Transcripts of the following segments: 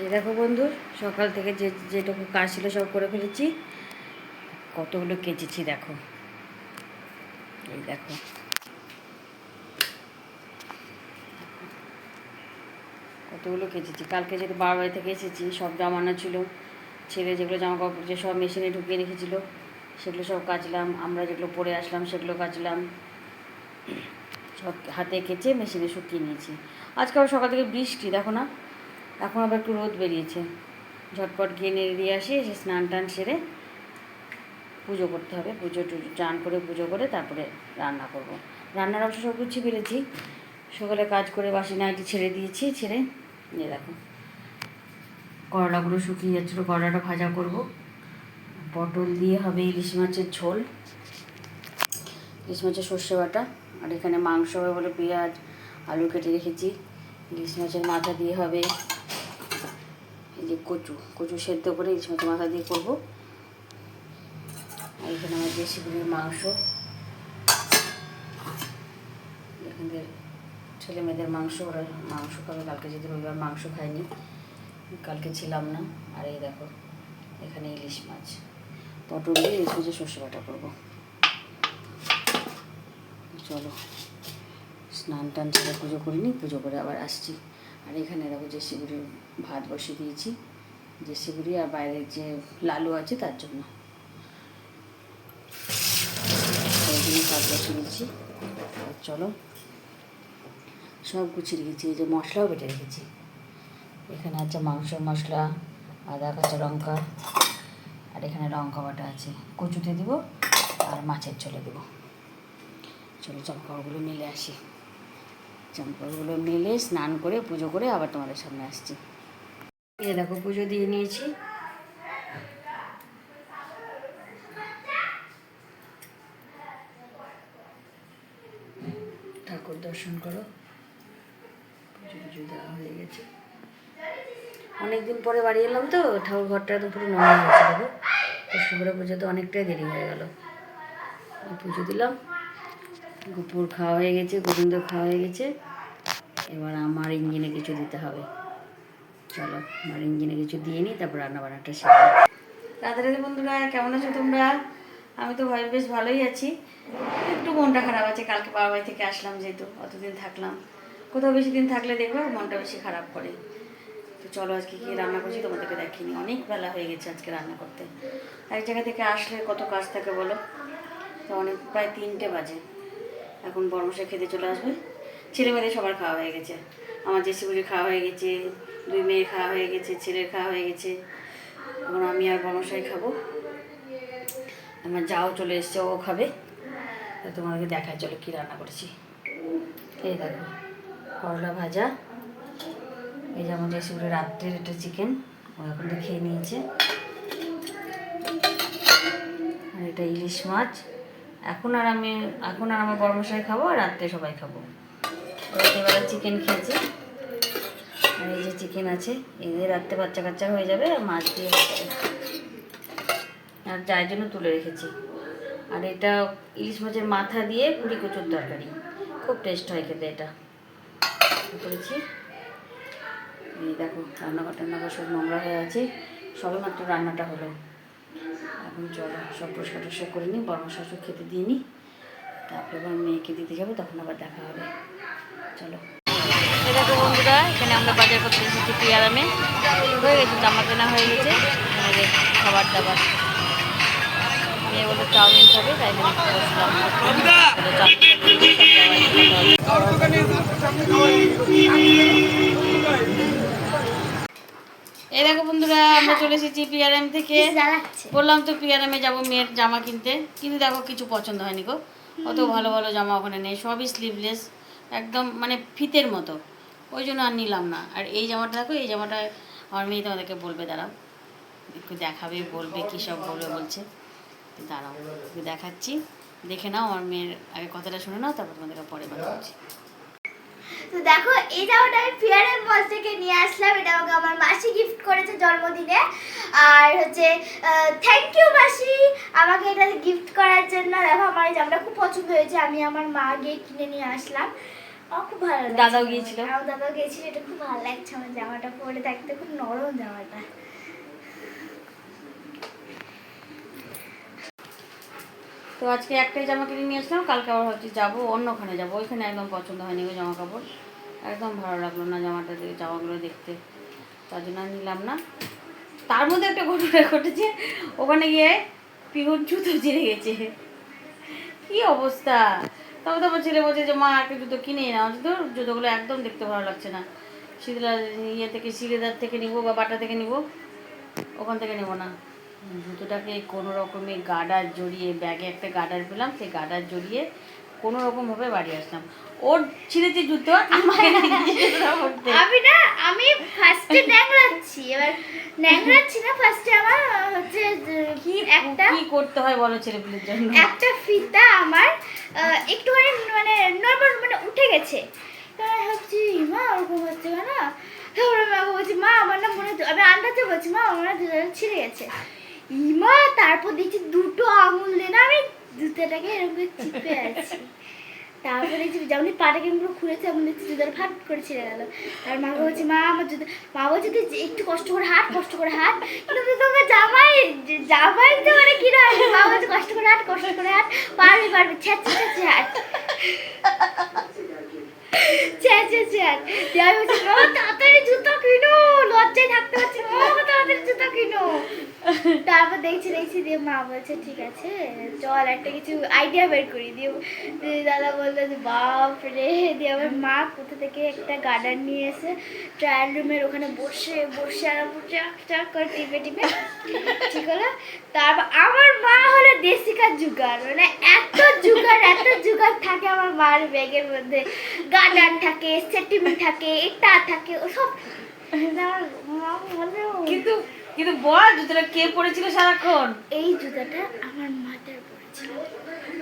এই দেখো বন্ধু সকাল থেকে যে যেটুকু কাজ ছিল সব করে ফেলেছি। কতগুলো কেচেছি দেখো। এই দেখো। কতগুলো কেচেছি। কালকে যেহেতু বাড়ি থেকে এসেছি, সব জামানো ছিল, ছেলে যেগুলো জামা কাপড় যে সব মেশিনে ঢুকিয়ে রেখেছিল, সেগুলো সব কাচলাম, আমরা যেগুলো পরে আসলাম সেগুলো কাচলাম। সব হাতে কেচে মেশিনে শুকিয়ে নিয়েছি। আজকে সকাল থেকে বৃষ্টি, দেখো না। এখন আবার একটু রোদ বেরিয়েছে। ঝটপট গিয়ে নেড়ে দিয়ে আসি, এসে স্নান টান সেরে পুজো করতে হবে। পুজো টুজো চান করে পুজো করে তারপরে রান্না করব। রান্নার অবশ্য সব গুছিয়ে ফেলেছি। সকালে কাজ করে বাসি নাইটি ছেড়ে দিয়েছি, ছেড়ে নিয়ে দেখো। করলাগুলো শুকিয়ে যাচ্ছিল, করলাটা ভাজা করব। পটল দিয়ে হবে ইলিশ মাছের ঝোল, ইলিশ মাছের সর্ষে বাটা, আর এখানে মাংস হবে বলে পেঁয়াজ, আলু কেটে রেখেছি। ইলিশ মাছের মাথা দিয়ে হবে এই যে কচু কচু সেদ্ধ করে ইলিশ মাছের মাথা দিয়ে করব। আর এখানে আমার দেশি মুরগির মাংস। এখানে ছেলে মেয়েদের মাংস, ওরা মাংস খাবে। কালকে যদি রবিবার মাংস খায়নি, কালকে ছিলাম না। আর এই দেখো, এখানে ইলিশ মাছ। পটল দিয়ে ইলিশ মাছের সর্ষে বাটা করব। চলো, স্নান টান সেরে পুজো করিনি, পুজো করে আবার আসছি। আর এখানে দেখো যে শিগুড়ির ভাত বসিয়ে দিয়েছি। যে শিগুড়ি আর বাইরের যে লালু আছে তার জন্য। ভাত বসিয়ে দিয়েছি। চলো, সব গুছিয়ে রেখেছি। এই যে মশলাও বেটে রেখেছি। এখানে আছে মাংসর মশলা, আদা, কাঁচা লঙ্কা, আর এখানে লঙ্কা বাটা আছে। কচুতে দিব আর মাছের ঝোলে দেবো। চলো জামাকাপড়গুলো মিলে আসি। জামাকাপড়গুলো মেলে স্নান করে, পুজো করে আবার তোমাদের সামনে আসছি। এই দেখো, পুজো দিয়ে নিয়েছি। ঠাকুর দর্শন করো। পুজো পুজো দেওয়া হয়ে গেছে। অনেকদিন পরে বাড়ি এলাম তো, ঠাকুর ঘরটা একদম পুরো নোংরা হয়েছে দেখো। তো শুভ্র পুজোতে অনেকটাই দেরি হয়ে গেল। পুজো দিলাম। গুপুর খাওয়া হয়ে গেছে, গোবিন্দ খাওয়া হয়ে গেছে। এবার আমার ইঞ্জিনে কিছু দিতে হবে। চলো, আমার ইঞ্জিনে কিছু দিয়ে নিই, তারপর রান্না বান্নাটা রাধে রাধে বন্ধুরা, কেমন আছো তোমরা? আমি তো ভাই বেশ ভালোই আছি। একটু মনটা খারাপ আছে, কালকে বাবা বাড়ি থেকে আসলাম যেহেতু, অতদিন থাকলাম। কোথাও বেশি দিন থাকলে দেখবে, মনটা বেশি খারাপ করে। তো চলো আজকে কি রান্না করছি, তোমাদেরকে দেখিনি। অনেক বেলা হয়ে গেছে আজকে রান্না করতে। এক জায়গা থেকে আসলে কত কাজ থাকে বলো? তো অনেক, প্রায় তিনটে বাজে। এখন বর্মশাই খেতে চলে আসবে। ছেলে মেয়েদের সবার খাওয়া হয়ে গেছে। আমার জেসিবুড়ির খাওয়া হয়ে গেছে, দুই মেয়ের খাওয়া হয়ে গেছে, ছেলের খাওয়া হয়ে গেছে। এখন আমি আর বর্মশাই খাব। আমার যাও চলে এসছে, ও খাবে। তা তোমাকে দেখায়, চলো কী রান্না করেছি। এই দেখো, করলা ভাজা। এই যেমন জেসি জেসিবুড়ি রাত্রের একটা চিকেন ও এখন খেয়ে নিয়েছে। আর এটা ইলিশ মাছ। এখন আর আমি, এখন আর আমার বর্মশাই খাব আর রাত্রে সবাই খাব। রাত্রেবেলা চিকেন খেয়েছি। আর এই যে চিকেন আছে, এই যে রাত্রে বাচ্চা কাচ্চা হয়ে যাবে আর মাছ দিয়ে আর যার জন্য তুলে রেখেছি। আর এটা ইলিশ মাছের মাথা দিয়ে কুড়ি কচুর তরকারি। খুব টেস্ট হয় খেতে এটা। করেছি। এই দেখো রান্নাঘর টান্নাঘর সব নোংরা হয়ে আছে। সবে মাত্র রান্নাটা হলো। এখন চলো সব পরিষ্কার টরিষ্কার করে নিই বর্মা শাশুড় খেতে দিয়ে নিই। তারপরে আবার মেয়েকে দিতে যাব তখন আবার দেখা হবে। চলো। দেখো বন্ধুরা এখানে আমরা বাজার করতে এসেছি পিয়ারামে। হয়ে গেছে জামা কেনা হয়ে গেছে। এখানে খাবার দাবার। মেয়ে বলে চাউমিন খাবে তাই জন্য বসলাম এই দেখো বন্ধুরা আমরা চলে এসেছি পিআরএম থেকে। বললাম তো পিআরএমে যাব মেয়ের জামা কিনতে। কিন্তু দেখো কিছু পছন্দ হয়নি গো। অত ভালো ভালো জামা ওখানে নেই সবই স্লিভলেস একদম মানে ফিতের মতো। ওই জন্য আর নিলাম না। আর এই জামাটা দেখো এই জামাটা আমার মেয়ে তোমাদেরকে বলবে দাঁড়াও। একটু দেখাবে বলবে কী সব বলবে বলছে। দাঁড়াও একটু দেখাচ্ছি। দেখে নাও আমার মেয়ের আগে কথাটা শুনে নাও তারপর তোমাদেরকে পরে কথা বলছি। তো দেখো এই জামাটা আমি ফিয়ারের মল থেকে নিয়ে আসলাম। এটা আমাকে আমার মাসি গিফট করেছে জন্মদিনে। আর হচ্ছে থ্যাংক ইউ মাসি। আমাকে এটা গিফট করার জন্য। দেখো আমার এই জামাটা খুব পছন্দ হয়েছে। আমি আমার মা গিয়ে কিনে নিয়ে আসলাম। খুব ভালো দাদাও গিয়েছিল। দাদাও গিয়েছিল। এটা খুব ভালো লাগছে আমার জামাটা পরে। থাকতে খুব নরম জামাটা। তো আজকে একটাই জামা কিনে নিয়ে আসলাম কালকে আবার ভাবছি যাব, অন্যখানে যাব। ওইখানে একদম পছন্দ হয়নি ওই জামা কাপড় একদম ভালো লাগল না জামাটা জামাগুলো দেখতে। তার জন্য নিলাম না। তার মধ্যে একটা ঘটনা ঘটেছে, ওখানে গিয়ে পিহুর জুতো ছিঁড়ে গেছে। কি অবস্থা? তবে তো ছেলে বলছে যে, মা, একটা জুতো কিনে নাও। জুতো জুতোগুলো একদম দেখতে ভালো লাগছে না। শীতলা ইয়ে থেকে, সিলেদার থেকে নিবো বা বাটা থেকে নিবো, ওখান থেকে নেব না। জুতোটাকে কোনো রকমে গার্ডার জড়িয়ে ব্যাগে একটা গার্ডার পেলাম সেই গার্ডার জড়িয়ে কোনো রকমভাবে বাড়ি আসলাম। ওর ছিঁড়েছে জুতো। আমি না আমি ফার্স্টে ন্যাংরাচ্ছি এবার ন্যাংরাচ্ছি না ফার্স্টে আমার হচ্ছে কি একটা কি করতে হয় বলো ছেলেপুলের জন্য? একটা ফিতা আমার একটুখানি মানে নর্মাল মানে উঠে গেছে। তো আমি ভাবছি মা ওরকম হচ্ছে কেন? তারপরে মাকে বলছি মা আমার না মনে হচ্ছে-" আমি আন্দাজে বলছি মা আমার না ছিঁড়ে গেছে। ইমা, তারপর দেখছি দুটো আঙুল দিয়ে না আমি জুতোটাকে এরকম চিপে আছি। তারপরে দেখছি যেমন পাটাকে পুরো খুলেছে এমন দেখছি জুতোটা ফাট করে ছিঁড়ে গেল। আর মাকে বলছি, মা, আমার জুতো মা বলছে, তুই একটু কষ্ট করে হাট, কষ্ট করে হাট। কিন্তু তোমার জামাই জামাই তো মানে কি না মা বলছে, কষ্ট করে হাট, কষ্ট করে হাট, পারবি পারবি, ছ্যাঁচে ছ্যাঁচে হাট। ছ্যাঁচে, ছ্যাঁচ আমি বলছি, মা, তাড়াতাড়ি জুতো কিনো, লজ্জায় থাকতে পারছি না মা তাড়াতাড়ি জুতো কিনো তারপর দেখছি দেখছি দিয়ে মা বলছে ঠিক আছে চল একটা কিছু আইডিয়া বের করি। দিয়ে দাদা বলল যে বাপ রে দিয়ে আমার মা কোথা থেকে একটা গার্ডার নিয়ে এসে ট্রায়াল রুমের ওখানে বসে বসে আর চাক চাক করে টিপে টিপে ঠিক হলো। তারপর আমার মা হলো দেশিকা জুগার মানে এত জুগার এত জুগার থাকে আমার মার ব্যাগের মধ্যে। গার্ডার থাকে সেটিমি থাকে এটা থাকে ও সব থাকে। আমার মা বলে কিন্তু কিন্তু বল জুতোটা কে পরেছিল সারাক্ষণ? এই জুতোটা আমার মাথার পড়েছিল।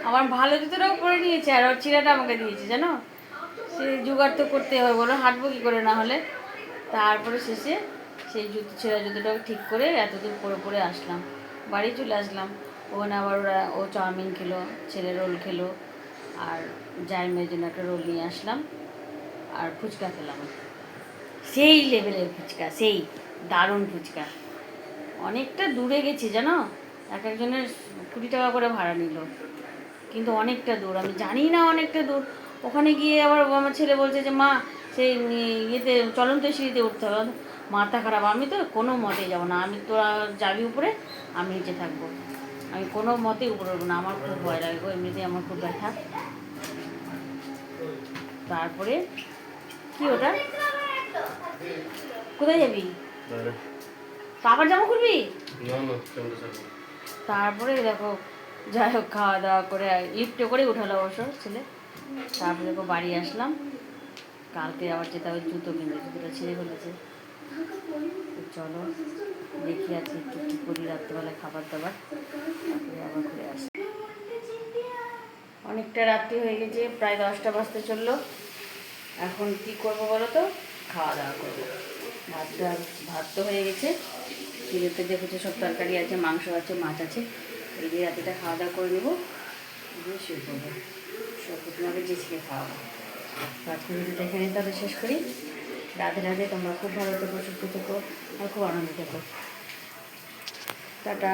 আমার ভালো জুতোটাও পরে নিয়েছে আর ওর চিরাটা আমাকে দিয়েছে জানো? সে জোগাড় তো করতে হবে বলো হাঁটবো কি করে না হলে? তারপরে শেষে সেই জুতো ছেঁড়া জুতোটাও ঠিক করে এতদূর পরে পরে আসলাম। বাড়ি চলে আসলাম। ওখানে আবার ওরা ও চাউমিন খেলো ছেলে রোল খেলো আর যাই মেয়ের জন্য একটা রোল নিয়ে আসলাম আর ফুচকা খেলাম। সেই লেভেলের ফুচকা সেই দারুণ ফুচকা। অনেকটা দূরে গেছি, জানো? এক একজনের কুড়ি টাকা করে ভাড়া নিল। কিন্তু অনেকটা দূর, আমি জানি না অনেকটা দূর। ওখানে গিয়ে আবার আমার ছেলে বলছে যে, মা, সেই ইয়েতে, চলন্ত সিঁড়িতে উঠতে হবে। মাথা খারাপ, আমি তো কোনো মতে যাব না। আমি তোরা যাবি উপরে, আমি নিচে থাকব। আমি কোনো মতেই উপরে উঠবো না, আমার খুব ভয় লাগে গো, এমনিতেই আমার খুব ব্যথা। তারপরে, কি ওটা? কোথায় যাবি? পাপার জামা খুলবি? তারপরে দেখো যাই হোক খাওয়া দাওয়া করে লিফটে করে উঠালো অবশ্য ছেলে। তারপরে দেখো বাড়ি আসলাম। কালকে আবার যেতে হবে জুতো কিনতে। জুতোটা ছিঁড়ে ফেলেছে। চলো দেখি আছি একটু কী করি রাত্রেবেলা খাবার দাবার। তারপরে আবার ঘুরে আসি। অনেকটা রাত্রি হয়ে গেছে প্রায় দশটা বাজতে চলল। এখন কি করব বলো তো? খাওয়া দাওয়া করব। ভাত ভাত তো হয়ে গেছে। চিড়েতে দেখেছ, সব তরকারি আছে, মাংস আছে, মাছ আছে। এই দিয়ে রাতেটা খাওয়া দাওয়া করে নেব, দিয়ে শুয়ে করব সব তোমাকে জেসিকে খাওয়াবো। আজকে ভিডিওটা এখানে তাহলে শেষ করি। রাধে রাধে, তোমরা খুব ভালো থেকো, সুস্থ থেকো, আর খুব আনন্দ থেকো। টাটা।